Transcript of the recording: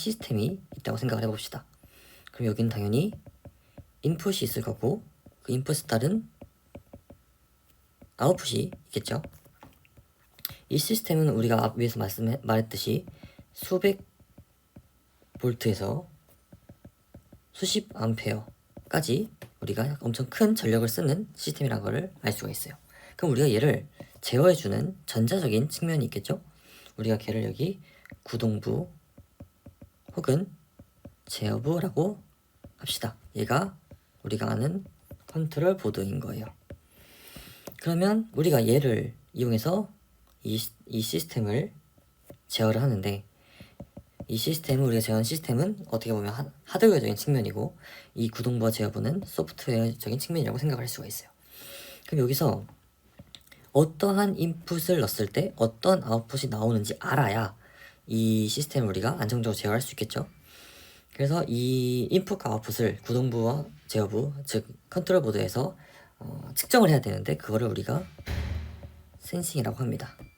시스템이 있다고 생각을 해봅시다. 그럼 여기는 당연히 인풋이 있을 거고 그 인풋에 따른 아웃풋이 있겠죠. 이 시스템은 우리가 앞 위에서 말씀 말했듯이 수백 볼트에서 수십 암페어까지 우리가 엄청 큰 전력을 쓰는 시스템이라는 것을 알 수가 있어요. 그럼 우리가 얘를 제어해주는 전자적인 측면이 있겠죠? 우리가 걔를 여기 구동부 혹은 제어부라고 합시다. 얘가 우리가 아는 컨트롤 보드인 거예요. 그러면 우리가 얘를 이용해서 이, 시- 이 시스템을 제어를 하는데 이 시스템을 우리가 제어하는 시스템은 어떻게 보면 하, 하드웨어적인 측면이고 이 구동부와 제어부는 소프트웨어적인 측면이라고 생각을 할 수가 있어요. 그럼 여기서 어떠한 인풋을 넣었을 때 어떤 아웃풋이 나오는지 알아야 이 시스템을 우리가 안정적으로 제어할 수 있겠죠. 그래서 이 인풋과 아웃풋을 구동부와 제어부, 즉 컨트롤 보드에서 어, 측정을 해야 되는데 그거를 우리가 센싱이라고 합니다.